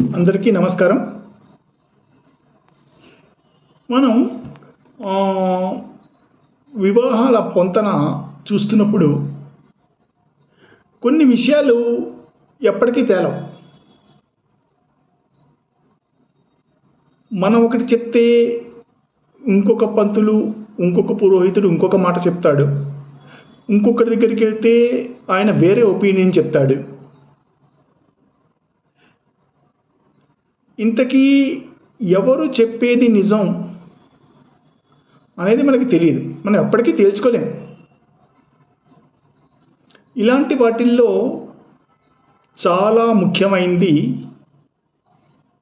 అందరికీ నమస్కారం. మనం వివాహాల పొంతన చూస్తున్నప్పుడు కొన్ని విషయాలు ఎప్పటికీ తేలవు. మనం ఒకటి చెప్తే ఇంకొక పంతులు ఇంకొక పురోహితుడు ఇంకొక మాట చెప్తాడు. ఇంకొకటి దగ్గరికి వెళ్తే ఆయన వేరే ఒపీనియన్ చెప్తాడు. ఇంతకీ ఎవరు చెప్పేది నిజం అనేది మనకి తెలియదు మనం ఎప్పటికీ తేల్చుకోలేం. ఇలాంటి వాటిల్లో చాలా ముఖ్యమైనది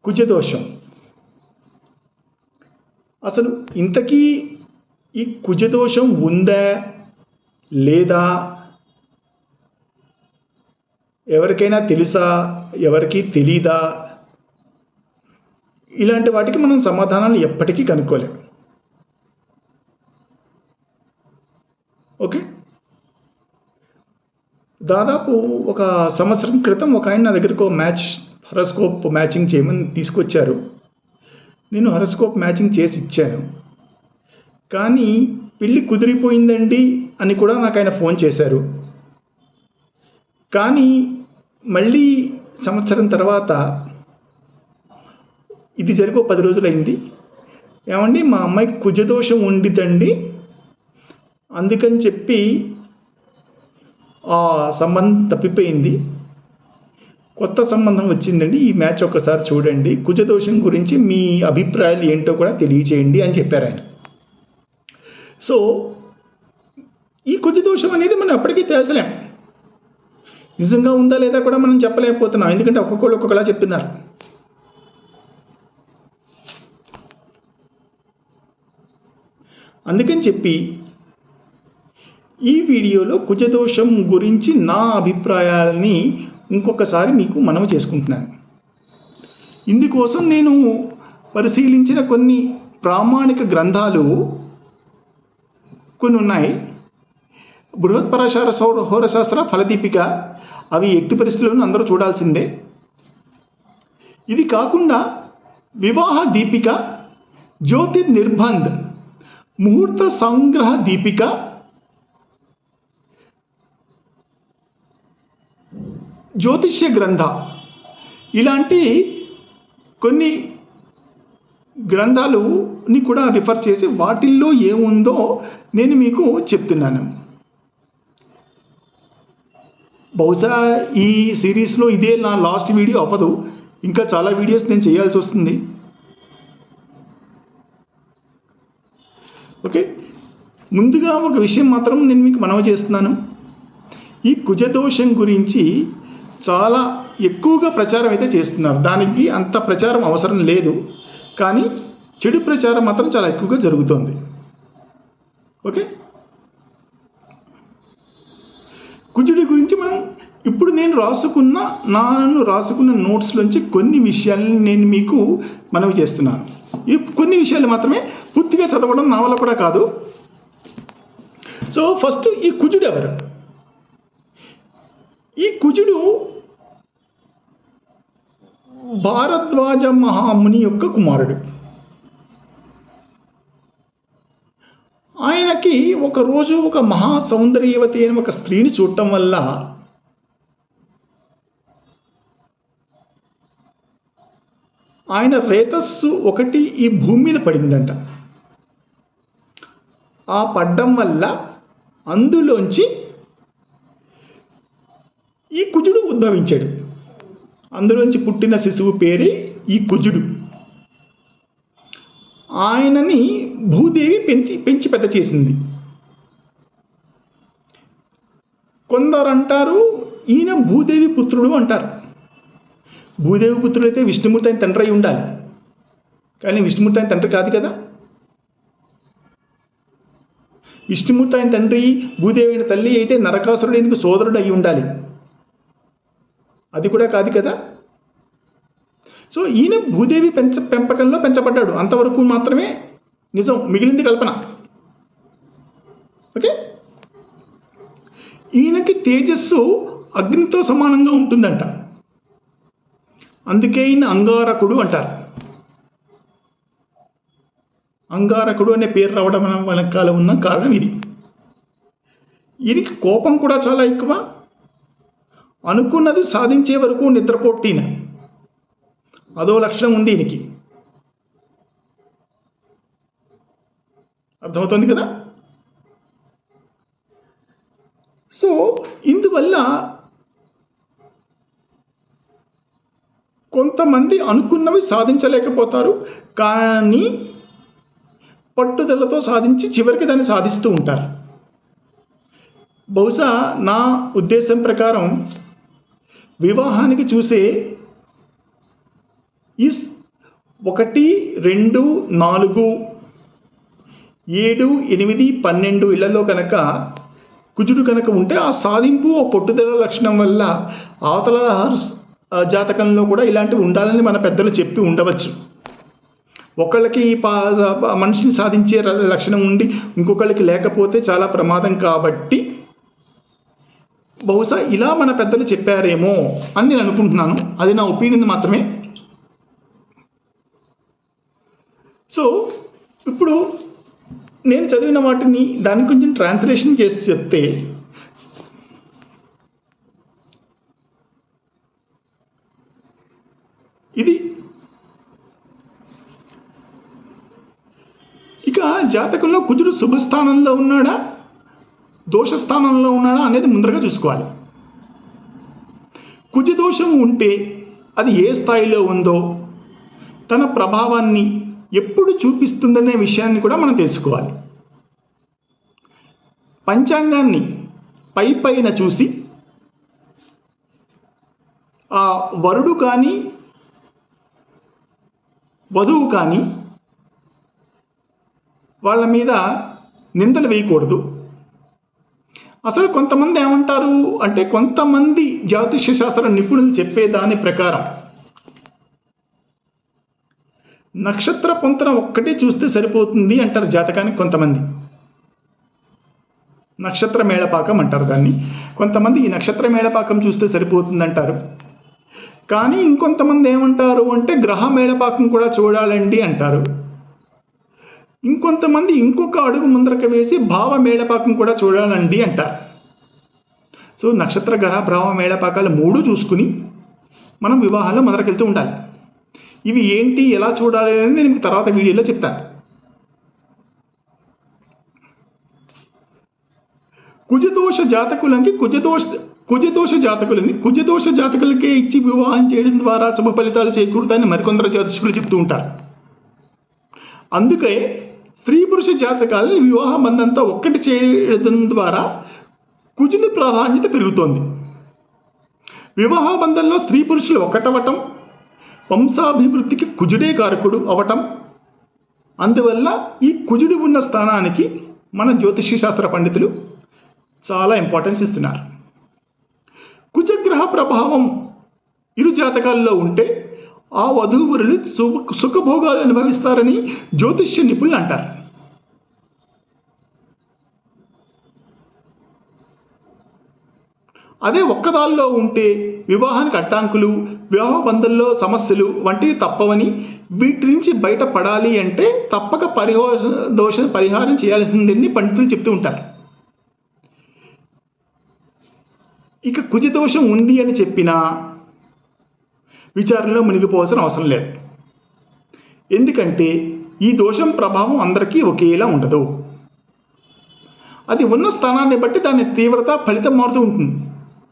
కుజదోషం. అసలు ఇంతకీ ఈ కుజదోషం ఉందా? లేదా? ఎవరికైనా తెలుసా? ఎవరికీ తెలీదా? ఇలాంటి వాటికి మనం సమాధానాలు ఎప్పటికీ కనుక్కోలేం. ఓకే? దాదాపు ఒక సంవత్సరం క్రితం ఒక ఆయన నా దగ్గరకు ఒక మ్యాచ్ హరస్కోప్ మ్యాచింగ్ చేయమని తీసుకొచ్చారు. నేను హరస్కోప్ మ్యాచింగ్ చేసి ఇచ్చాను. కానీ పెళ్ళి కుదిరిపోయిందండి అని కూడా నాకు ఆయన ఫోన్ చేశారు. కానీ మళ్ళీ సంవత్సరం తర్వాత ఇది జరిగి పది రోజులైంది. ఏమండి మా అమ్మాయికి కుజదోషం ఉండిదండి. అందుకని చెప్పి ఆ సంబంధం తప్పిపోయింది. కొత్త సంబంధం వచ్చిందండి. ఈ మ్యాచ్ ఒకసారి చూడండి. కుజదోషం గురించి మీ అభిప్రాయాలు ఏంటో కూడా తెలియచేయండి అని చెప్పారు ఆయన. సో ఈ కుజదోషం అనేది మనం ఎప్పటికీ తేల్చలేం. నిజంగా ఉందా లేదా కూడా మనం చెప్పలేకపోతున్నాం. ఎందుకంటే ఒక్కొక్కళ్ళు ఒక్కొక్కలా చెప్తున్నారు అందుకని చెప్పి ఈ వీడియోలో కుజదోషం గురించి నా అభిప్రాయాలని ఇంకొకసారి మీకు మనవి చేసుకుంటున్నాను. ఇందుకోసం నేను పరిశీలించిన కొన్ని ప్రామాణిక గ్రంథాలు కొన్ని ఉన్నాయి. బృహత్పరాశార సౌర హోరశాస్త్ర ఫలదీపిక అవి ఎట్టి పరిస్థితుల్లోనూ అందరూ చూడాల్సిందే. ఇది కాకుండా వివాహ దీపిక జ్యోతిర్ నిర్బంధ్ ముహూర్త సంగ్రహ దీపిక? జ్యోతిష్య గ్రంథ. ఇలాంటి కొన్ని గ్రంథాలుని కూడా రిఫర్ చేసి వాటిల్లో ఏముందో నేను మీకు చెప్తున్నాను. బహుశా ఈ సిరీస్లో ఇదే నా లాస్ట్ వీడియో అవ్వదు. ఇంకా చాలా వీడియోస్ నేను చేయాల్సి వస్తుంది. ఓకే? ముందుగా ఒక విషయం మాత్రం నేను మీకు మనవి చేస్తున్నాను. ఈ కుజదోషం గురించి చాలా ఎక్కువగా ప్రచారం అయితే చేస్తున్నారు. దానికి అంత ప్రచారం అవసరం లేదు. కానీ చెడు ప్రచారం మాత్రం చాలా ఎక్కువగా జరుగుతోంది. ఓకే? కుజుడి గురించి మనం ఇప్పుడు నేను రాసుకున్న నాను రాసుకున్న నోట్స్లోంచి కొన్ని విషయాలను నేను మీకు మనవి చేస్తున్నాను. ఈ కొన్ని విషయాలు మాత్రమే పూర్తిగా చదవడం నా వల్ల కూడా కాదు. సో ఫస్ట్ ఈ కుజుడు ఎవరు? ఈ కుజుడు భారద్వాజ మహాముని యొక్క కుమారుడు. ఆయనకి ఒకరోజు ఒక మహా సౌందర్యవతి అయిన ఒక స్త్రీని చూడటం వల్ల ఆయన రేతస్సు ఒకటి ఈ భూమి మీద పడిందంట. ఆ పడ్డం వల్ల అందులోంచి ఈ కుజుడు ఉద్భవించాడు. అందులోంచి పుట్టిన శిశువు పేరే ఈ కుజుడు. ఆయనని భూదేవి పెంచి పెంచి పెద్ద చేసింది. కొందరు అంటారు ఈయన భూదేవి పుత్రుడు అంటారు. భూదేవి పుత్రుడు అయితే విష్ణుమూర్తి అయిన తండ్రి అయి ఉండాలి. కానీ విష్ణుమూర్తి అయిన తండ్రి కాదు కదా? విష్ణుమూర్తి అయిన తండ్రి భూదేవి అయిన తల్లి అయితే నరకాసురుడు ఎందుకు సోదరుడు అయి ఉండాలి? అది కూడా కాదు కదా? సో ఈయన భూదేవి పెంచ పెంపకంలో పెంచబడ్డాడు. అంతవరకు మాత్రమే నిజం మిగిలింది కల్పన. ఓకే? ఈయనకి తేజస్సు అగ్నితో సమానంగా ఉంటుందంట. అందుకే ఈయన అంగారకుడు అంటారు. అంగారకుడు అనే పేరు రావడం వెనకాల ఉన్న కారణం ఇది. ఈయనకి కోపం కూడా చాలా ఎక్కువ. అనుకున్నది సాధించే వరకు నిద్రపోటీన అదో లక్షణం ఉంది ఈయనకి. అర్థమవుతుంది కదా? సో ఇందువల్ల కొంతమంది అనుకున్నవి సాధించలేకపోతారు కానీ పట్టుదలతో సాధించి చివరికి దాన్ని సాధిస్తూ ఉంటారు. బహుశా నా ఉద్దేశం ప్రకారం వివాహానికి చూసే ఈ ఒకటి రెండు నాలుగు ఏడు ఎనిమిది పన్నెండు ఇళ్ళలో కనుక కుజుడు కనుక ఉంటే ఆ సాధింపు ఆ పట్టుదల లక్షణం వల్ల అవతల జాతకంలో కూడా ఇలాంటివి ఉండాలని మన పెద్దలు చెప్పి ఉండవచ్చు. ఒకళ్ళకి పా మనిషిని సాధించే లక్షణం ఉండి ఇంకొకళ్ళకి లేకపోతే చాలా ప్రమాదం కాబట్టి బహుశా ఇలా మన పెద్దలు చెప్పారేమో అని నేను అనుకుంటున్నాను. అది నా ఒపీనియన్ మాత్రమే. సో ఇప్పుడు నేను చదివిన వాటిని దాని కొంచెం ట్రాన్స్లేషన్ చేసి చెప్తే ఇది ఇంకా జాతకంలో కుజుడు శుభస్థానంలో ఉన్నాడా? దోషస్థానంలో ఉన్నాడా అనేది ముందరగా చూసుకోవాలి. కుజ దోషం ఉంటే అది ఏ స్థాయిలో ఉందో తన ప్రభావాన్ని ఎప్పుడు చూపిస్తుందనే విషయాన్ని కూడా మనం తెలుసుకోవాలి. పంచాంగాన్ని పై పైన చూసి ఆ వరుడు కానీ వధువు కానీ వాళ్ళ మీద నిందలు వేయకూడదు. అసలు కొంతమంది ఏమంటారు? అంటే కొంతమంది జ్యోతిష్య శాస్త్ర నిపుణులు చెప్పేదాని ప్రకారం నక్షత్ర పొంతన ఒక్కటే చూస్తే సరిపోతుంది అంటారు జాతకానికి కొంతమంది. నక్షత్ర మేళపాకం అంటారు దాన్ని. కొంతమంది ఈ నక్షత్ర మేళపాకం చూస్తే సరిపోతుంది అంటారు. కానీ ఇంకొంతమంది ఏమంటారు? అంటే గ్రహ మేళపాకం కూడా చూడాలండి అంటారు. ఇంకొంతమంది ఇంకొక అడుగు ముందరకు వేసి భావ మేళపాకం కూడా చూడాలండి అంటారు. సో నక్షత్ర గ్రహ భావ మేళపాకాలు మూడు చూసుకుని మనం వివాహాల్లో మొదలకెళ్తూ ఉండాలి. ఇవి ఏంటి ఎలా చూడాలి అనేది నేను మీకు తర్వాత వీడియోలో చెప్తాను. కుజదోష జాతకులకి కుజదోష కుజదోష జాతకులని కుజదోష జాతకులకే ఇచ్చి వివాహం చేయడం ద్వారా శుభ ఫలితాలు చేకూరుతాయని మరికొందరు జ్యోతిష్కులు చెప్తూ ఉంటారు. అందుకే స్త్రీ పురుష జాతకాలని వివాహ బంధంతో ఒక్కటి చేయడం ద్వారా కుజుని ప్రాధాన్యత పెరుగుతోంది. వివాహ బంధంలో స్త్రీ పురుషులు ఒకటవటం వంశాభివృద్ధికి కుజుడే కారకుడు అవటం. అందువల్ల ఈ కుజుడు ఉన్న స్థానానికి మన జ్యోతిష్య శాస్త్ర పండితులు చాలా ఇంపార్టెన్స్ ఇస్తున్నారు. కుజగ్రహ ప్రభావం ఇరు జాతకాల్లో ఉంటే ఆ వధూవరులు సుఖ సుఖభోగాలు అనుభవిస్తారని జ్యోతిష్య నిపుణులు అంటారు. అదే ఒక్కదాల్లో ఉంటే వివాహానికి అడ్డాంకులు వివాహ బంధంలో సమస్యలు వంటివి తప్పవని వీటి నుంచి బయటపడాలి అంటే తప్పక పరిహో దోష పరిహారం చేయాల్సిందని పండితులు చెప్తూ ఉంటారు. ఇక కుజదోషం ఉంది అని చెప్పినా విచారణలో మునిగిపోవాల్సిన అవసరం లేదు. ఎందుకంటే ఈ దోషం ప్రభావం అందరికీ ఒకేలా ఉండదు. అది ఉన్న స్థానాన్ని బట్టి దాని తీవ్రత ఫలితం మారుతూ ఉంటుంది.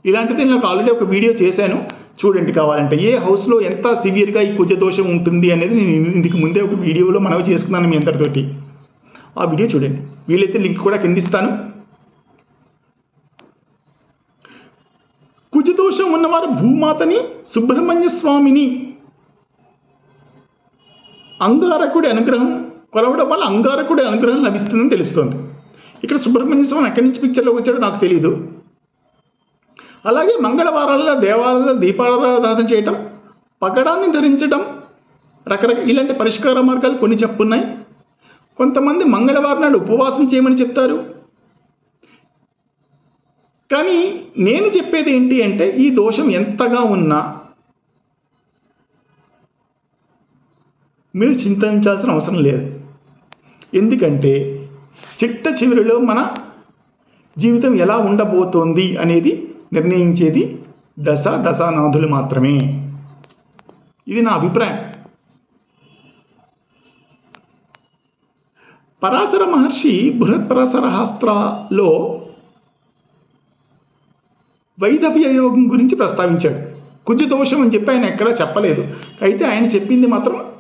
ఇలాంటిది నేను నాకు ఆల్రెడీ ఒక వీడియో చేశాను. చూడండి కావాలంటే ఏ హౌస్లో ఎంత సివియర్గా ఈ కుజదోషం ఉంటుంది అనేది నేను ఇందుకు ముందే ఒక వీడియోలో మనవి చేసుకున్నాను మీ అందరితోటి. ఆ వీడియో చూడండి. వీలైతే లింక్ కూడా కిందిస్తాను కుజదోషం ఉన్నవారు భూమాతని సుబ్రహ్మణ్య స్వామిని అంగారకుడి అనుగ్రహం కొలవడం వల్ల అంగారకుడి అనుగ్రహం లభిస్తుందని తెలుస్తోంది. ఇక్కడ సుబ్రహ్మణ్య స్వామి ఎక్కడి నుంచి పిక్చర్లోకి వచ్చాడో నాకు తెలియదు అలాగే మంగళవారాల్లో దేవాలయాల దీపారాధన చేయటం పగడాన్ని ధరించడం రకరకాల ఇలాంటి పరిష్కార మార్గాలు కొన్ని చెప్పున్నాయి. కొంతమంది మంగళవారం నాడు ఉపవాసం చేయమని చెప్తారు. కానీ నేను చెప్పేది ఏంటి అంటే ఈ దోషం ఎంతగా ఉన్నా మీరు చింతించాల్సిన అవసరం లేదు. ఎందుకంటే చిట్ట చివరిలో మన జీవితం ఎలా ఉండబోతోంది అనేది నిర్ణయించేది దశ దశానాథులు మాత్రమే. ఇది నా అభిప్రాయం. పరాశర మహర్షి బృహత్ పరాశర శాస్త్రాలో వైదవ్య యోగం గురించి ప్రస్తావించాడు. కుజ దోషం అని చెప్పి ఆయన ఎక్కడా చెప్పలేదు. అయితే ఆయన చెప్పింది మాత్రం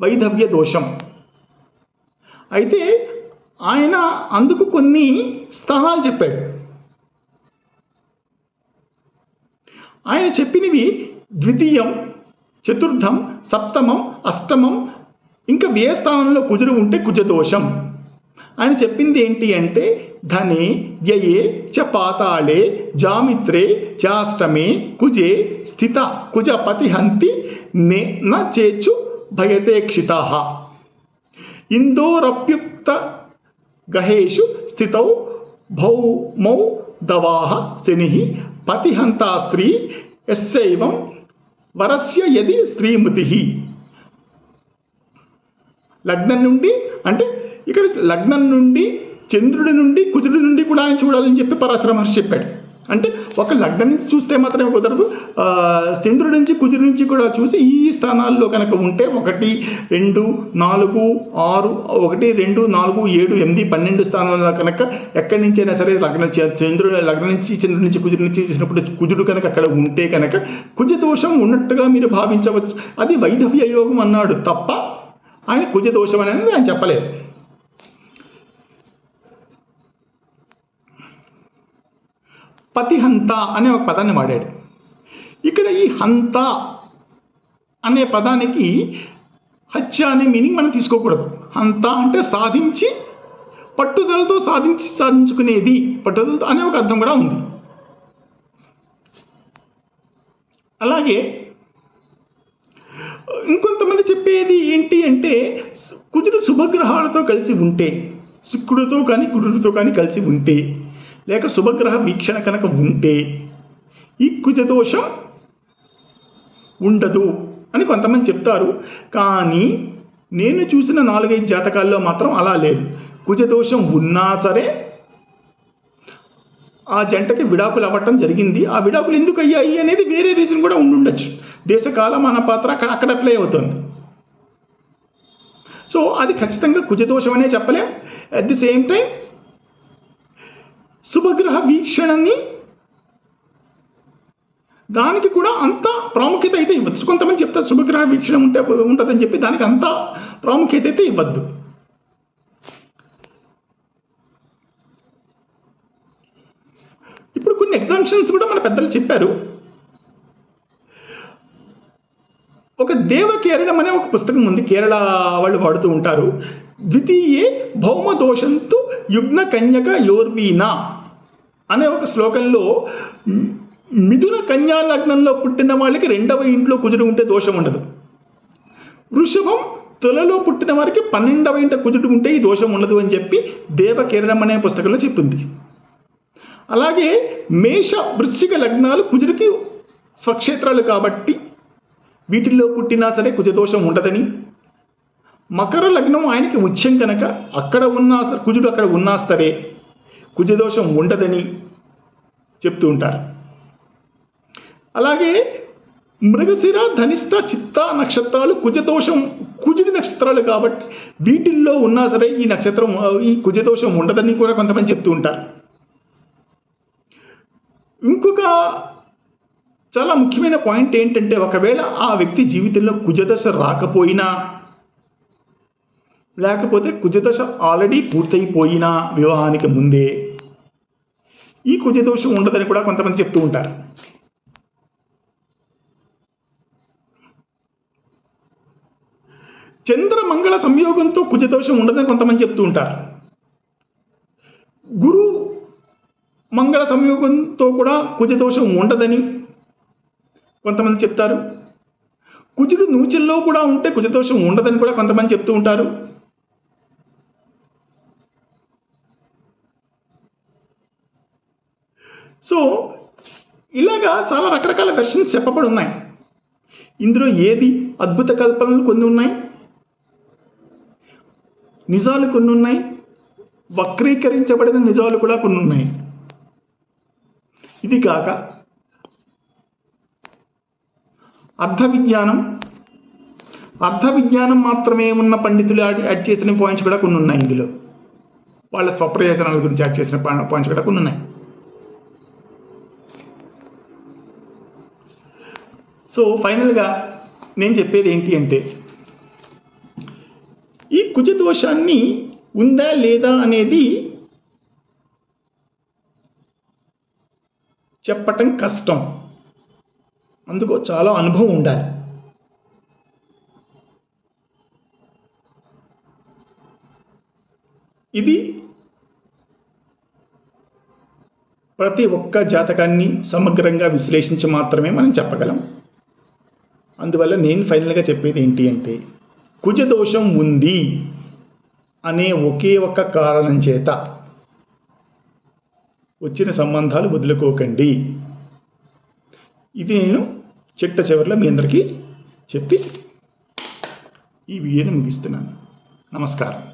వైదవ్య దోషం. అయితే ఆయన అందుకు కొన్ని స్థానాలు చెప్పాడు. ఆయన చెప్పినవి ద్వితీయం చతుర్థం సప్తమం అష్టమం ఇంకా వ్యయ స్థానంలో కుజుడు ఉంటే కుజదోషం. ఆయన చెప్పింది ఏంటి అంటే ధనే వ్యయే చ పాతాళే జామిత్రే చాష్టమే కుజే స్థిత కుజ పతిహంతి నే న చేచు భయతేక్షిత ఇందోరప్యుక్త గహేషు స్థితౌ భౌమౌ దవాహ శని పతిహంతా స్త్రీ ఎస్సైవం వరస్య యది స్త్రీమతి. లగ్నం నుండి అంటే ఇక్కడ లగ్నం నుండి చంద్రుడి నుండి కుజుడి నుండి కూడా ఆయన చూడాలని చెప్పి పరాశర మహర్షి చెప్పాడు. అంటే ఒక లగ్నం నుంచి చూస్తే మాత్రమే కుదరదు. చంద్రుడి నుంచి కుజుడి నుంచి కూడా చూసి ఈ స్థానాల్లో కనుక ఉంటే ఒకటి రెండు నాలుగు ఆరు ఒకటి రెండు నాలుగు ఏడు ఎనిమిది పన్నెండు స్థానాల్లో కనుక ఎక్కడి నుంచైనా సరే లగ్నం చంద్రుడు లగ్నం నుంచి చంద్రుడి నుంచి కుజుడి నుంచి చూసినప్పుడు కుజుడు కనుక అక్కడ ఉంటే కనుక కుజ దోషం ఉన్నట్టుగా మీరు భావించవచ్చు. అది వైధవ్య యోగం అన్నాడు తప్ప ఆయన కుజ దోషం అనేది ఆయన చెప్పలేదు. పతిహంత అనే ఒక పదాన్ని వాడాడు. ఇక్కడ ఈ హంత అనే పదానికి హత్య అనే మీనింగ్ మనం తీసుకోకూడదు. హంత అంటే సాధించి పట్టుదలతో సాధించి సాధించుకునేది. పట్టుదలతో అనే ఒక అర్థం కూడా ఉంది. అలాగే ఇంకొంతమంది చెప్పేది ఏంటి అంటే కుజుడు శుభగ్రహాలతో కలిసి ఉంటే శుక్రుడితో కానీ కుజుడితో కానీ కలిసి ఉంటే లేక శుభగ్రహ వీక్షణ కనుక ఉంటే ఈ కుజదోషం ఉండదు అని కొంతమంది చెప్తారు. కానీ నేను చూసిన నాలుగైదు జాతకాల్లో మాత్రం అలా లేదు. కుజదోషం ఉన్నా సరే ఆ జంటకి విడాకులు అవ్వటం జరిగింది. ఆ విడాకులు ఎందుకు అయ్యాయి అనేది వేరే రీజన్ కూడా ఉండుండొచ్చు. దేశకాల మన పాత్ర అక్కడ అక్కడ ప్లే అవుతుంది. సో అది ఖచ్చితంగా కుజదోషం అనే చెప్పలేం. అట్ ది సేమ్ టైం శుభగ్రహ వీక్షణని దానికి కూడా అంత ప్రాముఖ్యత అయితే ఇవ్వచ్చు. కొంతమంది చెప్తారు శుభగ్రహ వీక్షణ ఉంటే ఉంటుందని చెప్పి దానికి అంత ప్రాముఖ్యత అయితే ఇవ్వద్దు. ఇప్పుడు కొన్ని ఎగ్జామ్షన్స్ కూడా మన పెద్దలు చెప్పారు. ఒక దేవ కేరళం అనే ఒక పుస్తకం ఉంది. కేరళ వాళ్ళు వాడుతూ ఉంటారు. ద్వితీయే భౌమ దోషంతో యుగ్న కన్యక యోర్వీనా అనే ఒక శ్లోకంలో మిథున కన్యా లగ్నంలో పుట్టిన వాళ్ళకి రెండవ ఇంట్లో కుజుడు ఉంటే దోషం ఉండదు. వృషభం తులలో పుట్టిన వారికి పన్నెండవ ఇంట కుజుడు ఉంటే ఈ దోషం ఉండదు అని చెప్పి దేవకిరణం అనే పుస్తకంలో చెప్పింది. అలాగే మేష వృశ్చిక లగ్నాలు కుజుడికి స్వక్షేత్రాలు కాబట్టి వీటిల్లో పుట్టినా సరే కుజదోషం ఉండదని. మకర లగ్నం ఆయనకి ఉచ్యం కనుక అక్కడ ఉన్నా సరే కుజుడు అక్కడ ఉన్నా సరే కుజదోషం ఉండదని చెప్తూ ఉంటారు. అలాగే మృగశిర ధనిష్ట చిత్త నక్షత్రాలు కుజదోషం కుజుడి నక్షత్రాలు కాబట్టి వీటిల్లో ఉన్నా సరే ఈ నక్షత్రం ఈ కుజదోషం ఉండదని కూడా కొంతమంది చెప్తూ ఉంటారు. ఇంకొక చాలా ముఖ్యమైన పాయింట్ ఏంటంటే ఒకవేళ ఆ వ్యక్తి జీవితంలో కుజదశ రాకపోయినా లేకపోతే కుజదశ ఆల్రెడీ పూర్తయిపోయిన వివాహానికి ముందే ఈ కుజదోషం ఉండదని కూడా కొంతమంది చెప్తూ ఉంటారు. చంద్రమంగళ సంయోగంతో కుజదోషం ఉండదని కొంతమంది చెప్తూ ఉంటారు. గురు మంగళ సంయోగంతో కూడా కుజదోషం ఉండదని కొంతమంది చెప్తారు. కుజుడు నూచెల్లో కూడా ఉంటే కుజదోషం ఉండదని కూడా కొంతమంది చెప్తూ ఉంటారు. సో ఇలాగా చాలా రకరకాల వెర్షన్స్ చెప్పబడి ఉన్నాయి ఇందులో ఏది అద్భుత కల్పనలు కొన్ని ఉన్నాయి? నిజాలు కొన్ని ఉన్నాయి. వక్రీకరించబడిన నిజాలు కూడా కొన్ని ఉన్నాయి. ఇది కాక అర్థ విజ్ఞానం అర్థ విజ్ఞానం మాత్రమే ఉన్న పండితులు యాడ్ యాడ్ చేసిన పాయింట్స్ కూడా కొన్ని ఉన్నాయి ఇందులో. వాళ్ళ స్వప్రయోజనాల గురించి యాడ్ చేసిన పాయింట్స్ కూడా కొన్ని ఉన్నాయి. సో ఫైనల్గా నేను చెప్పేది ఏంటి అంటే ఈ కుజ దోషాన్ని ఉందా లేదా అనేది చెప్పటం కష్టం. అందుకు చాలా అనుభవం ఉండాలి. ఇది ప్రతి ఒక్క జాతకాన్ని సమగ్రంగా విశ్లేషించి మాత్రమే మనం చెప్పగలం. అందువల్ల నేను ఫైనల్గా చెప్పేది ఏంటి అంటే కుజ దోషం ఉంది అనే ఒకే ఒక్క కారణం చేత వచ్చిన సంబంధాలు వదులుకోకండి. ఇది నేను చిట్ట చివరిలో మీ అందరికీ చెప్పి ఈ వీడియోని ముగిస్తున్నాను. నమస్కారం.